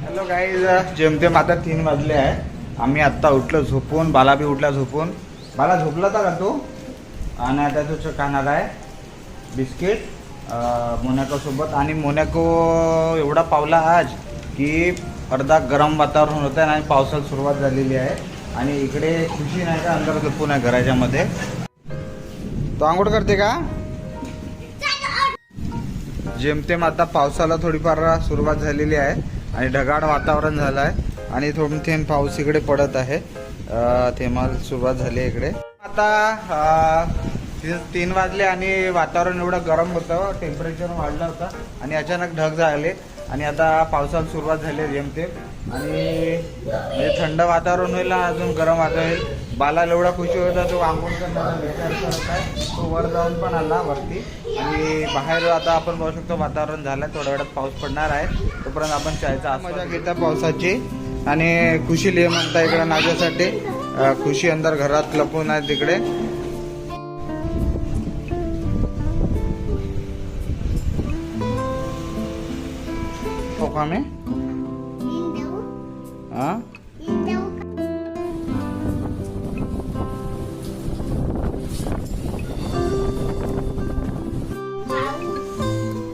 Hello काही जेमतेम आता तीन वाजले आहे. आम्ही आत्ता उठलो झोपून बाला बी उठला झोपून. बाला झोपला होता का तू? आणि आता तू खाणार आहे. बिस्किट मोनॅकोसोबत. आणि मोनॅको एवढा पावला आज की अर्धा गरम वातावरण होतं आणि पावसाला सुरुवात झालेली आहे. आणि इकडे खुशी नाही का? अंदर झोपून आहे घराच्या मध्ये. तो आंघोळ करते का? जेमतेम आता पावसाला थोडीफार सुरुवात झालेली आहे आणि ढगाळ वातावरण झालं आहे आणि थोडं थेंब पाऊस इकडे पडत आहे. थेमाल थेंबाला सुरुवात झाली इकडे. आता तीन वाजले आणि वातावरण एवढं गरम होतं टेम्परेचर वाढलं होतं आणि अचानक ढग झाले. आणि आता पावसाला सुरुवात झाली जेमतेम. आणि म्हणजे थंड वातावरण होईल अजून गरम वातावरण होईल. बालाला एवढा खुशी होता तो आंघोळ करण्याचा विचार करत आहे. तो वर जाऊन पण आला वरती. आणि बाहेर आता आपण बघू शकतो वातावरण झालं थोड्या वेळात पाऊस पडणार आहे. तोपर्यंत आपण चायचा मजा घेता पावसाची. आणि खुशी लिह म्हणता इकडे नाच्यासाठी खुशी अंदर घरात लपून आहे तिकडे. हो मी? हा?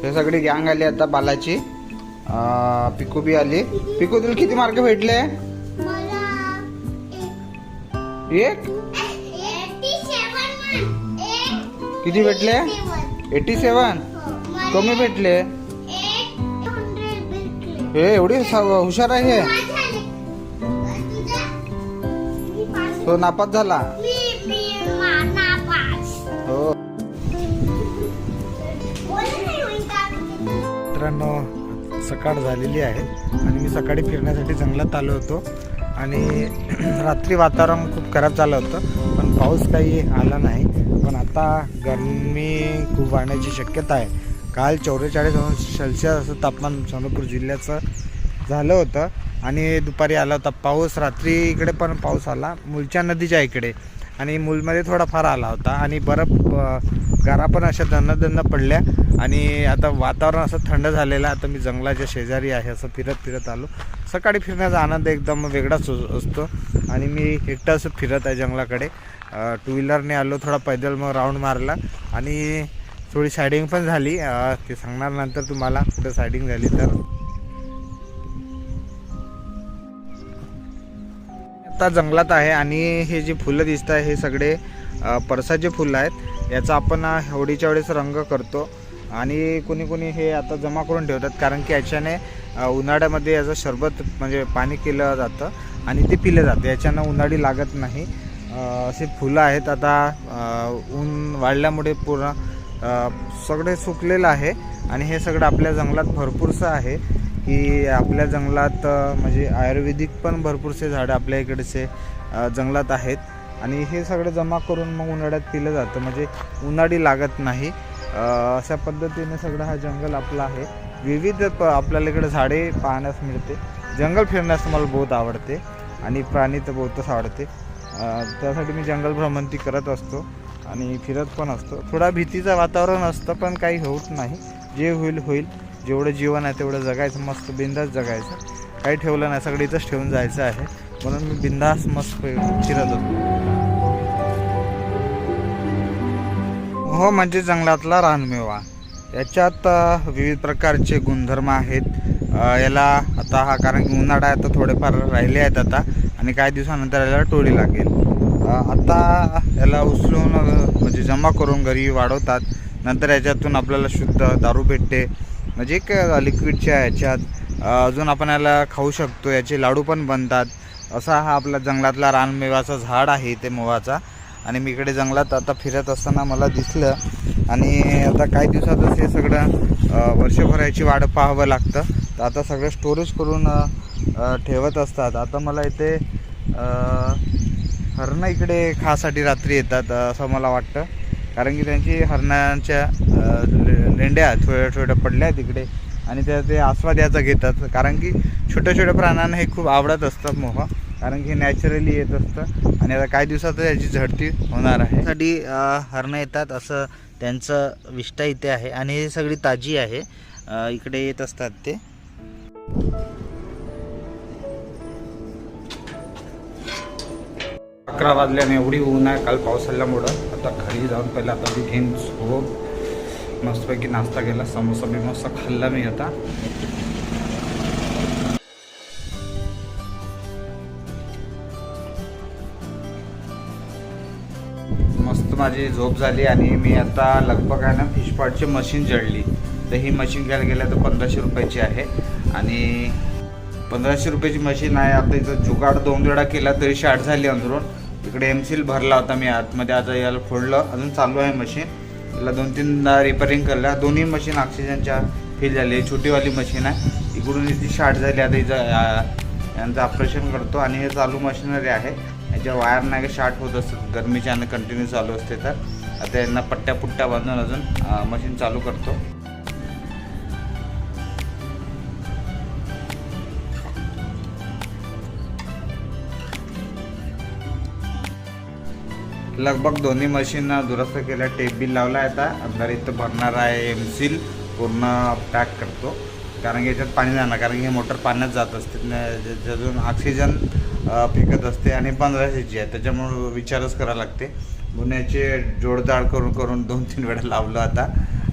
हे सगळी गँग आली आता बालाची. पिकू बी आली. पिकू तुला किती मार्क भेटले? एक? किती भेटले? Eighty seven. कमी भेटले. हे एवढी हुशार आहे हे. तो नापास झाला. हो. मित्रांनो सकाळ झालेली आहे आणि मी सकाळी फिरण्यासाठी जंगलात आलो होतो. आणि रात्री वातावरण खूप खराब झालं होतं पण पाऊस काही आला नाही. पण आता गरमी खूप वाढण्याची शक्यता आहे. काल चौवेचाळीस अंश सेल्सिअस असं तापमान सोलापूर जिल्ह्याचं झालं होतं. आणि दुपारी आला होता पाऊस. रात्री इकडे पण पाऊस आला मुलच्या नदीच्या इकडे. आणि मूलमध्ये थोडाफार आला होता. आणि बरफ गारा पण अशा दन्न पडल्या आणि आता वातावरण असं थंड झालेलं आता मी जंगलाच्या शेजारी आहे असं फिरत फिरत आलो. सकाळी फिरण्याचा आनंद एकदम वेगळाच असतो. आणि मी एकटं असं फिरत आहे जंगलाकडे. टू व्हीलरने आलो थोडा पैदल मग राऊंड मारला. आणि थोडी सायडिंग पण झाली. ते सांगणार नंतर तुम्हाला कुठं सायडिंग झाली तर. आता जंगलात आहे आणि हे जे फुलं दिसत आहे हे सगळे परसाचे फुलं आहेत. याचा आपण होडीच्या वेळेस रंग करतो. आणि कोणी कोणी हे आता जमा करून ठेवतात कारण की याच्याने उन्हाळ्यामध्ये याचं सरबत म्हणजे पाणी केलं जातं आणि ते पिलं जातं. याच्यानं उन्हाळी लागत नाही. असे फुलं आहेत आता ऊन वाढल्यामुळे पूर्ण सगळे सुकलेलं आहे. आणि हे सगळं आपल्या जंगलात भरपूरसं आहे की आपल्या जंगलात म्हणजे आयुर्वेदिक पण भरपूरसे झाडं आपल्या इकडचे जंगलात आहेत. आणि हे सगळं जमा करून मग उन्हाळ्यात पिलं जातं. म्हणजे उन्हाळी लागत नाही. अशा पद्धतीने सगळं हा जंगल आपला आहे. विविध प आपल्याला इकडे झाडे पाहण्यास मिळते. जंगल फिरण्यास मला बहुत आवडते आणि प्राणी तर बहुतच आवडते. त्यासाठी मी जंगल भ्रमंती करत असतो आणि फिरत पण असतो. थोडा भीतीचं वातावरण असतं पण काही होत नाही. जे होईल होईल. जेवढं जीवन आहे तेवढं जगायचं. मस्त बिंदास जगायचं. काही ठेवलं नाही. सगळं इथंच ठेवून जायचं आहे. म्हणून मी बिंदास मस्त फिरत असतो हो म्हणजे जंगलातला रानमेवा. याच्यात विविध प्रकारचे गुणधर्म आहेत. याला आता हा कारण की उन्हाळा आहे तर थोडेफार राहिले आहेत आता आणि काही दिवसानंतर याला टोळी लागेल. आता याला उचलून म्हणजे जमा करून घरी वाढवतात. नंतर याच्यातून आपल्याला शुद्ध दारू भेटते. म्हणजे एक लिक्विडच्या याच्यात अजून आपण याला खाऊ शकतो. याचे लाडू पण बनतात. असा हा आपला जंगलातला रानमेवाचा झाड आहे इथे मोवाचा. आणि मी इकडे जंगलात आता फिरत असताना मला दिसलं. आणि आता काही दिवसातच हे सगळं वर्षभराची वाढ पाहावं लागतं. तर आता सगळं स्टोरेज करून ठेवत असतात. आता मला इथे हरणं इकडे खासाठी रात्री येतात असं मला वाटतं. कारण की त्यांची हरणांच्या लेंड्या थोड्या थोड्या पडल्या आहेत इकडे. आणि त्या ते आस्वाद याचा घेतात. कारण की छोट्या छोट्या प्राण्यांना हे खूप आवडत असतात मोह. कारण की नॅचरली येत असतं. आणि आता काही दिवसात याची झडती होणार आहे. साठी हरणं येतात असं त्यांचं विष्ठा इथे आहे. आणि ही सगळी ताजी आहे. इकडे येत असतात ते. अकरा वाजल्याने एवढी ऊन आहे. काल पाऊस आल्यामुळं. आता घरी जाऊन पहिला आता मी घेईन झोप मस्तपैकी नाश्ता केला. समोसा बिमोसा खाल्ला मी आता. माझी झोप झाली आणि मी आता लगभग आहे ना फिशपॉटची मशीन जळली. तर ही मशीन घ्यायला गेल्या तर पंधराशे रुपयाची आहे. आणि पंधराशे रुपयाची मशीन आहे. आता इथं जुगाड दोन वेळा केला तरी शार्ट झाली अंदरून. इकडे एमसील भरला होता मी आतमध्ये. आता याला फोडलं. अजून चालू आहे मशीन याला दोन तीनदा रिपेअरिंग करल्या दोन्ही मशीन ऑक्सिजनच्या फेल झाली. छोटीवाली मशीन आहे. इकडून ती शार्ट झाली. आता हिचं यांचं ऑपरेशन करतो. आणि हे चालू मशिनरी आहे. ज्या वायर नाही का शार्ट होत असतात गरमीच्या आणि कंटिन्यू चालू असते तर आता यांना पट्ट्या पुट्ट्या बांधून अजून मशीन चालू करतो. लगभग दोन्ही मशीन दुरुस्त केल्या टेप बिल लावला आहे आता. अंदर इथं भरणार आहे एम सील पूर्ण पॅक करतो. कारण की याच्यात पाणी जाणार कारण की हे मोटर पाण्यात जात असते ज्यातून ऑक्सिजन फेकत असते आणि पंधराशेची आहे. त्याच्यामुळं विचारच करावं लागते. गुन्ह्याचे जोडजाड करून करून दोन तीन वेळा लावलं आता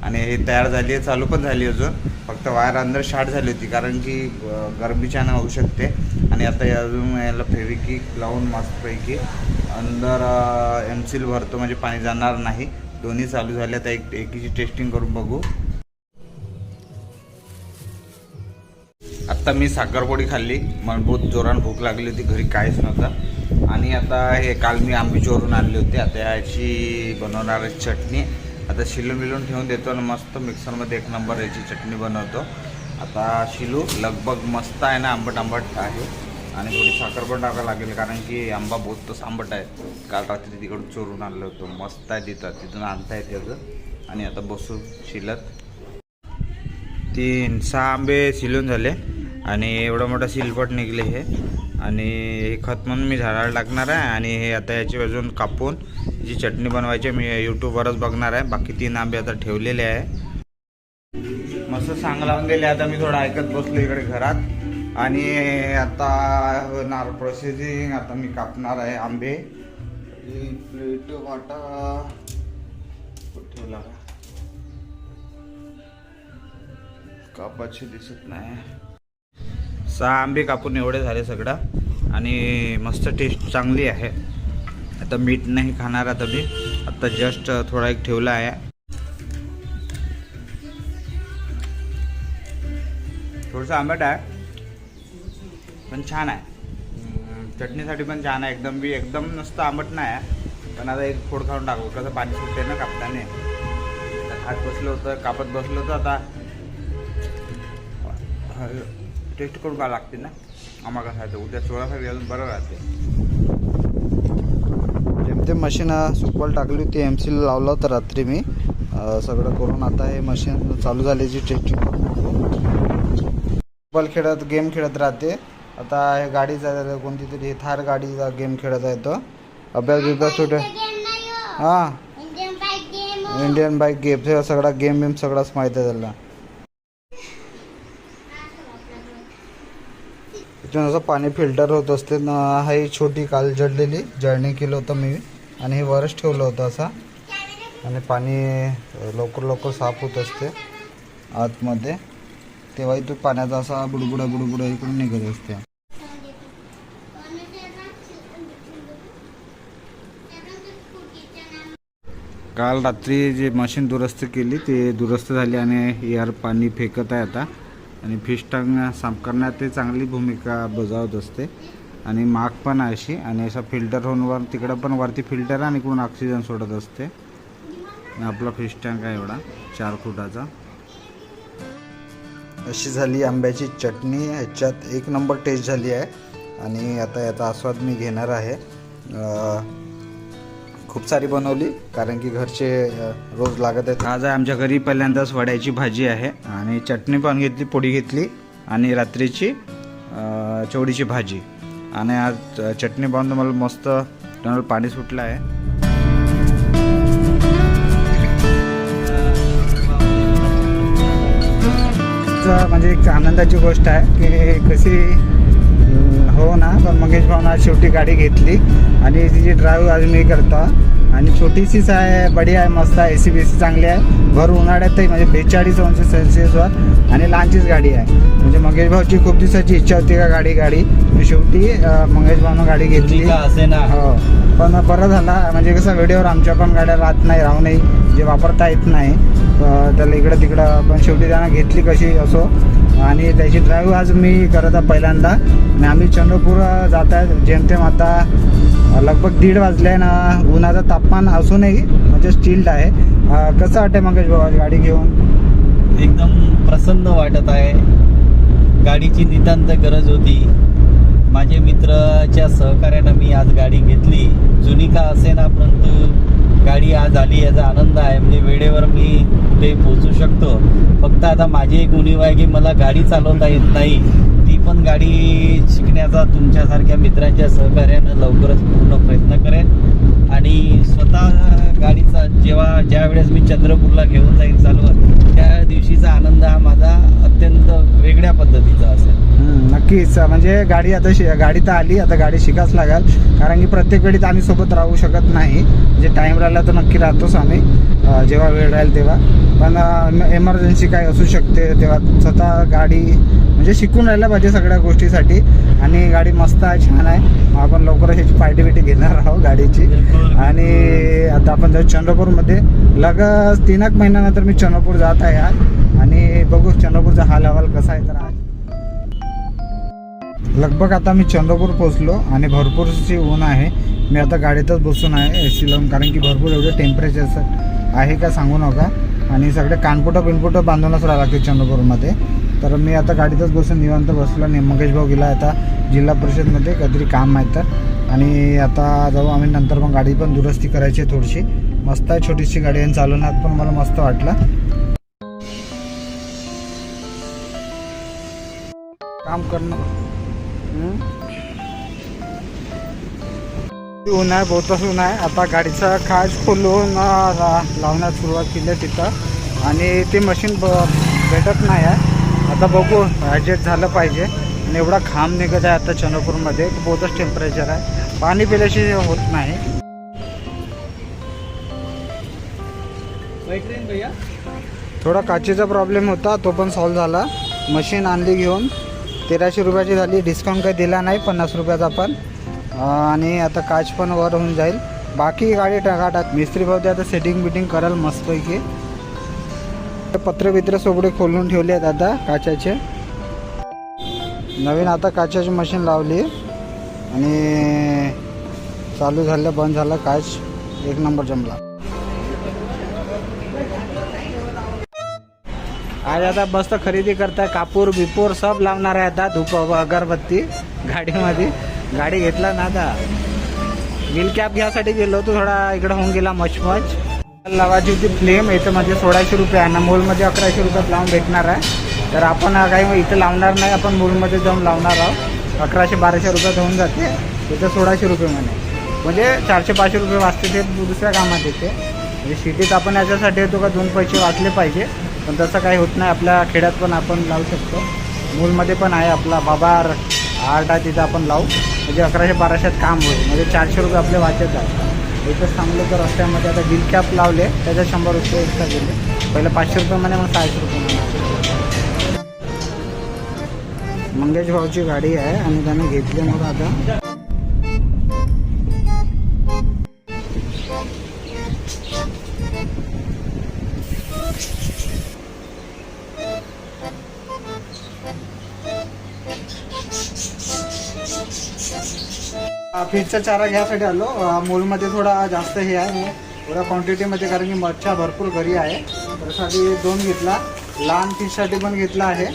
आणि हे तयार झाली आहे चालू पण झाली अजून. फक्त वायर अंदर शार्ट झाली होती कारण की अ, गरमीच्यानं होऊ शकते. आणि आता अजून याला फेविकिक लावून मस्तपैकी अंदर एम सील भरतो म्हणजे पाणी जाणार नाही. दोन्ही चालू झाले आता एक एकीची टेस्टिंग करून बघू. आत्ता मी साखरपोळी खाल्ली. मग बहुत जोरान भूक लागली होती घरी काहीच नव्हतं. आणि आता हे काल मी आंबे चोरून आणले होते. आता याची बनवणार आहे चटणी. आता शिलून बिलून ठेवून देतो आणि मस्त मिक्सरमध्ये एक नंबर याची चटणी बनवतो. आता शिलू लगभग मस्त आहे ना आंबट आंबट आहे. आणि थोडी साखर पण टाकावं लागेल कारण की आंबा बहुत तसं आंबट आहे. काल रात्री तिकडून चोरून आणलं होतं. मस्त आहे तिथं तिथून आणता येते त्याचं आणि आता बसू शिलत. तीन सहा आंबे शिलून झाले. आणि एवढं मोठं सिलपट निघले हे. आणि हे खत म्हणून मी झाडाला टाकणार आहे आणि हे आता याची अजून कापून जी चटणी बनवायची आहे, मी यूट्यूबवरच बघणार आहे. बाकी तीन आंबे आता ठेवलेले आहे. मस्त सांग लावून दिले आता मी थोडं ऐकत बसलो इकडे घरात. आणि आता होणार प्रोसेसिंग आता मी कापणार आहे आंबे. प्लेट वाटा ठेवला कापाची कापाचे दिसत नाही. सहा आंबे कापून एवढे झाले सगळं. आणि मस्त टेस्ट चांगली आहे. आता मीठ नाही खाणार आता मी. आता जस्ट थोडा एक ठेवला आहे. थोडंसं आंबट आहे. पण छान आहे. चटणीसाठी पण छान आहे. एकदम बी एकदम नुसतं आंबट नाही आहे. पण आता एक फोड खाऊन टाकू. कसं पाणी सुटते ना कापताने. खात बसलं होतं कापत बसलं होतं आता. टेस्ट करून काय लागते ना? आम्हाला कसं उद्या चोळासाठी अजून बरं राहते. ते मशीन सुकवायला टाकली होती एम सीला लावलं होतं रात्री मी. सगळं करून आता हे मशीन चालू झाल्याची टेस्टिंग फुटबॉल खेळत गेम खेळत राहते. आता हे गाडीचा कोणती तरी हे थार गाडीचा गेम खेळत आहे तो. अभ्यास बिभ्यास सुटे हो. Indian bike game. Indian bike game सगळा गेम बिम सगळाच माहीत आहे त्याला. त्याच्यानं असं पाणी फिल्टर होत असते. हा ही छोटी काल जडलेली जळणी केलं होतं मी. आणि हे वरच ठेवलं होतं असा. आणि पाणी लवकर लवकर साफ होत असते आतमध्ये. तेव्हाही तो पाण्याचा असा बुडबुडा बुडबुडा इकडून निघत असते. काल रात्री जे मशीन दुरुस्त केली ते दुरुस्त झाली आणि यार पाणी फेकत आहे आता. आणि फिश टँक साफ करण्यात ते चांगली भूमिका बजावत असते. आणि माग पण आहे अशी. आणि असा फिल्टर होऊन वर तिकडं पण वरती फिल्टर आहे आणि इकडून ऑक्सिजन सोडत असते. आणि आपला फिश टँक आहे एवढा चार फुटाचा. अशी झाली आंब्याची चटणी. ह्याच्यात एक नंबर टेस्ट झाली आहे. आणि आता याचा आस्वाद मी घेणार आहे. खूप सारी बनवली कारण की घरचे रोज लागत आहेत. आज आहे आमच्या घरी पहिल्यांदाच वड्याची भाजी आहे आणि चटणी पण घेतली पोळी घेतली आणि रात्रीची चवडीची भाजी. आणि आज चटणी बनवून मला मस्त टनल पाणी सुटलं आहे. म्हणजे एक आनंदाची गोष्ट आहे की कशी हो ना पण मंगेश भाऊन आज शेवटी गाडी घेतली. आणि तिची ड्राईव्ह आज मी करतो. आणि छोटीशीच आहे बडी आहे मस्त आहे ए सी बी सी चांगली आहे. भर उन्हाळ्यातही म्हणजे बेचाळीस अंश सेल्सिअसवर आणि लहानचीच गाडी आहे. म्हणजे मंगेश भाऊची खूप दिवसाची इच्छा होती का गाडी गाडी? शेवटी मंगेश भाऊनं गाडी घेतली. असे ना हो. पण बरं झाला. म्हणजे कसं वेळेवर आमच्या पण गाड्या राहत नाही राहू नाही जे वापरता येत नाही. त्याला इकडं तिकडं पण शेवटी त्यांना घेतली कशी असो. आणि त्याची ड्राईव्ह आज मी करत आहे पहिल्यांदा. आणि आम्ही चंद्रपूर जात आहे. जेमतेम आता लगभग दीड वाजले ना. उन्हाचं तापमान असूनही म्हणजे स्टील्ड आहे. कसं वाटते मंगेश गाडी घेऊन? एकदम प्रसन्न वाटत आहे. गाडीची नितांत गरज होती. माझे मित्राच्या सहकार्यानं मी आज गाडी घेतली. जुनी का असे ना परंतु गाडी आज आली याचा आनंद आहे. म्हणजे वेळेवर मी कुठे पोहोचू शकतो. फक्त आता माझी एक उणीव आहे की मला गाडी चालवता येत नाही. ती पण गाडी शिकण्याचा तुमच्यासारख्या मित्रांच्या सहकार्यानं लवकरच पूर्ण प्रयत्न करेन. आणि स्वतः गाडीचा जेव्हा ज्या वेळेस मी चंद्रपूरला घेऊन जाईन चालवत त्या दिवशीचा आनंद हा माझा अत्यंत वेगळ्या पद्धतीचा असेल. नक्कीच. म्हणजे गाडी आता शि गाडी तर आली आता गाडी शिकाच लागेल. कारण की प्रत्येक वेळी तर आम्ही सोबत राहू शकत नाही. म्हणजे टाईम राहिला तर नक्की राहतोच आम्ही जेव्हा वेळ राहील तेव्हा. पण एमर्जन्सी काय असू शकते तेव्हा स्वतः गाडी म्हणजे शिकून राहिला पाहिजे सगळ्या गोष्टीसाठी. आणि गाडी मस्त आहे छान आहे. आपण लवकरच ह्याची पार्टी बिटी घेणार आहोत गाडीची. आणि आता आपण जाऊ चंद्रपूरमध्ये. लगच तीन एक महिन्यानंतर मी चंद्रपूर जात आहे आज आणि बघू चंद्रपूरचा हाल हवाल कसा आहे तर आज. लगभग आता मी चंद्रपूर पोचलो आणि भरपूरशी ऊन आहे. मी आता गाडीतच बसून आहे ए सी लावून. कारण की भरपूर एवढं टेम्परेचर आहे का सांगू नका. आणि सगळे कानपुटं बिनपुटं बांधूनच राहावं लागते चंद्रपूरमध्ये. तर मी आता गाडीतच बसून निवांत बसलो आणि मंगेश भाऊ गेला आता जिल्हा परिषदमध्ये काहीतरी काम आहे तर. आणि आता जाऊ आम्ही नंतर मग गाडी पण दुरुस्ती करायची आहे थोडीशी. मस्त आहे छोटीशी गाडी आणि चालवण्यात पण मला मस्त वाटलं. काम करणं. ऊन आहे बहुतच ऊन आहे. आता गाडीचा खाज खोलून लावण्यास सुरुवात केली आहे तिथं. आणि ते मशीन ब भेटत नाही आहे. आता बघू ॲडजस्ट झालं पाहिजे. आणि एवढा खांब निघत आहे आता चंद्रपूरमध्ये. बहुतच टेम्परेचर आहे. पाणी पिल्याशी होत नाही. थोडा काचेचा प्रॉब्लेम होता तो पण सॉल्व झाला. मशीन आणली घेऊन. तेराशे रुपयाची झाली. डिस्काउंट काही दिला नाही पन्नास रुपयाचा पण. आणि आता काच पण वर होऊन जाईल. बाकी गाडी टाकाटाक. मिस्त्री भाऊ ते आता सेटिंग बिटिंग कराल मस्तपैकी. ते पत्र सगळे खोलून ठेवले आहेत आता काचाचे. नवीन आता काचाची मशीन लावली. आणि चालू झालं बंद झालं काच एक नंबर जमला. आज आता मस्त खरेदी करताय कापूर बिपूर सब लावणार आहे आता धूप अगरबत्ती गाडीमध्ये. गाडी घेतला ना आता. बिल कॅप घ्यासाठी गेलो तू थोडा इकडं होऊन गेला मचमच. लावाची होती फ्लेम याचं म्हणजे सोळाशे रुपये आहे. ना मोलमध्ये अकराशे रुपयात लावून भेटणार आहे. तर आपण काही इथं लावणार नाही आपण मोलमध्ये जाऊन लावणार आहोत. अकराशे बाराशे रुपयात होऊन जाते. इथं सोळाशे रुपये म्हणे. म्हणजे चारशे पाचशे रुपये वाचते ते दुसऱ्या कामात येते. म्हणजे सिटीत आपण याच्यासाठी येतो का दोन पैसे वाचले पाहिजे. पण तसं काही होत नाही. आपल्या खेड्यात पण आपण लावू शकतो. मूलमध्ये पण आहे आपला बाबार आर्ट आहे तिथं आपण लावू. म्हणजे अकराशे बाराशेत काम होईल. म्हणजे चारशे रुपये आपले वाचत जातात. एकच थांबलो तर रस्त्यामध्ये आता बिल कॅप लावले त्याच्या शंभर रुपये एक्स्ट्रा गेले. पहिलं पाचशे रुपये म्हणे मग सहाशे रुपये म्हणे. मंगेश भाऊची गाडी आहे आणि त्याने मग आता. फिशचा चारा घ्यायसाठी आलो. अं, मोलमध्ये थोडा जास्त हे आहे थोड्या क्वांटिटीमध्ये कारण की मच्छा भरपूर घरी आहे. त्यासाठी दोन घेतला. लहान फिशसाठी पण घेतला आहे.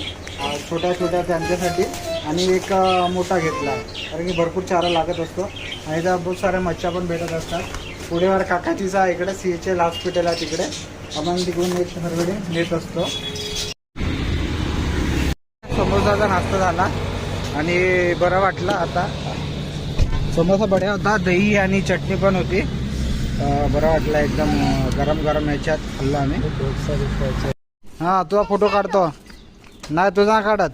छोट्या छोट्या त्यांच्यासाठी. आणि एक मोठा घेतला आहे. कारण की भरपूर चारा लागत असतो. आणि त्या बहुत साऱ्या मच्छ्या पण भेटत असतात. पुढे वर काकाचीचा इकडे सी एच एल हॉस्पिटल आहे तिकडे. आपण तिकडून एक हरवेळी नेत असतो. समोसाचा नाश्ता झाला आणि बरं वाटलं आता. समोसा बड्या होता दही आणि चटणी पण होती. अं, बरं वाटलं एकदम गरम गरम याच्यात खाल्लं आम्ही. हा तुझा फोटो काढतो. नाही तुझा काढत.